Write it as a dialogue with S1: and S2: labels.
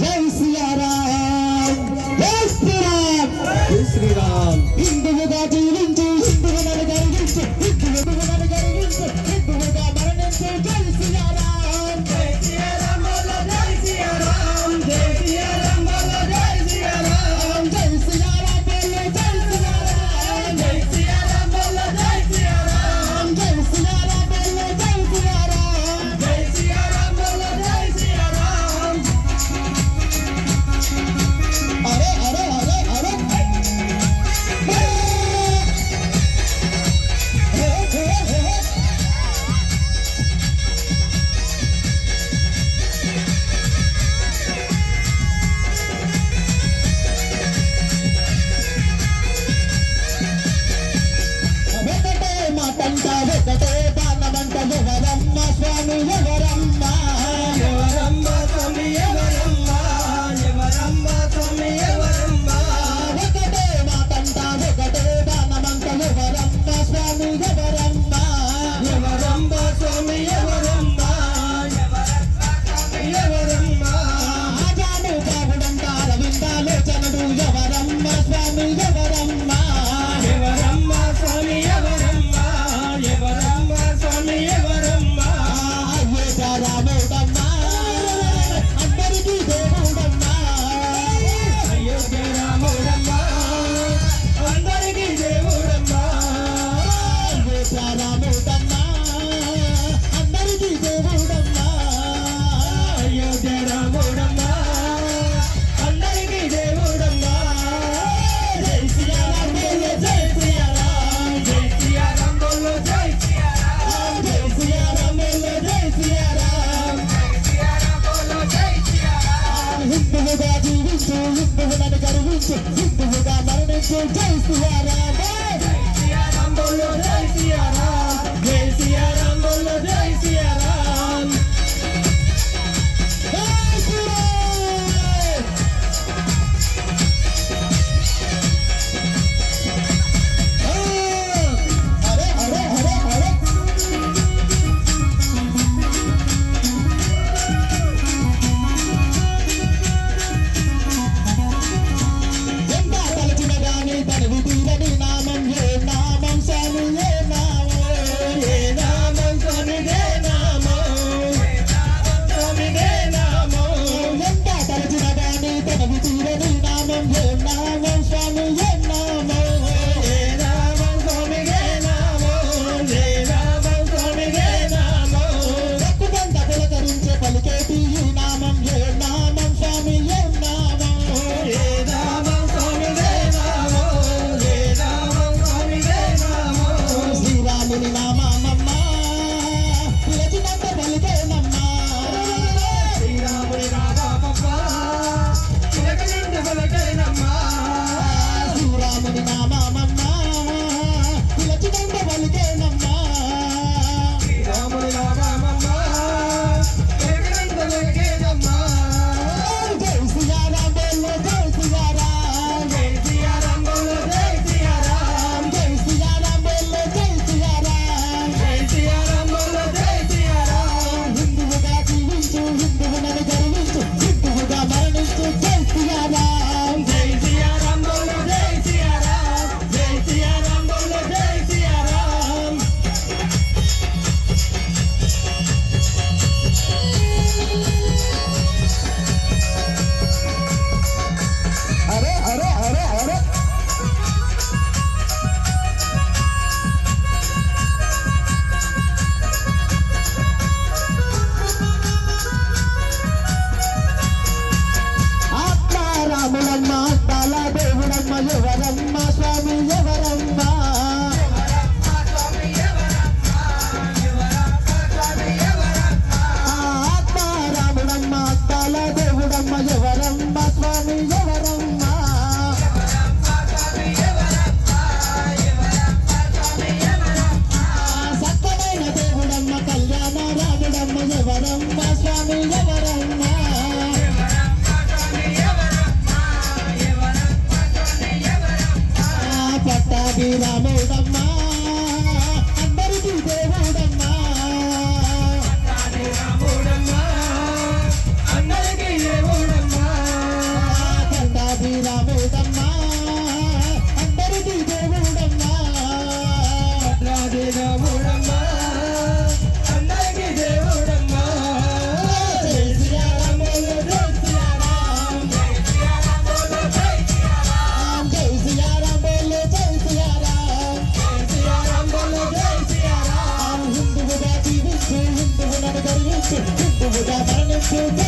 S1: Jai Siyaram Jai Sriram
S2: Jai Sriram
S1: இந்துவுகா ஜீவிஞ்சு இந்துவு நடுகரிగించు இந்துவுగా மరణించు Hallelujah. మరణించు హిందువుగా మరణించు జై
S2: సియారాం జై సియారాం జై
S1: సియారాం തീരനുണ്ടാകും വേണ്ടാകും ఎవరమ్మ ఎవరమ్మ? స్వామి ఎవరమ్మ? ఆత్మారాముడమ్మ అత్తాల దేవుడమ్మ ఎవరమ్మ? స్వామి ఎవరమ్మ? సత్యమైన దేవుడమ్మ కళ్యాణ రాముడమ్మ ఎవరమ్మ? స్వామి ఎవరమ్మ? శ్రీరామౌడమ్మా హిందువుగా మరణించు జై సియారాం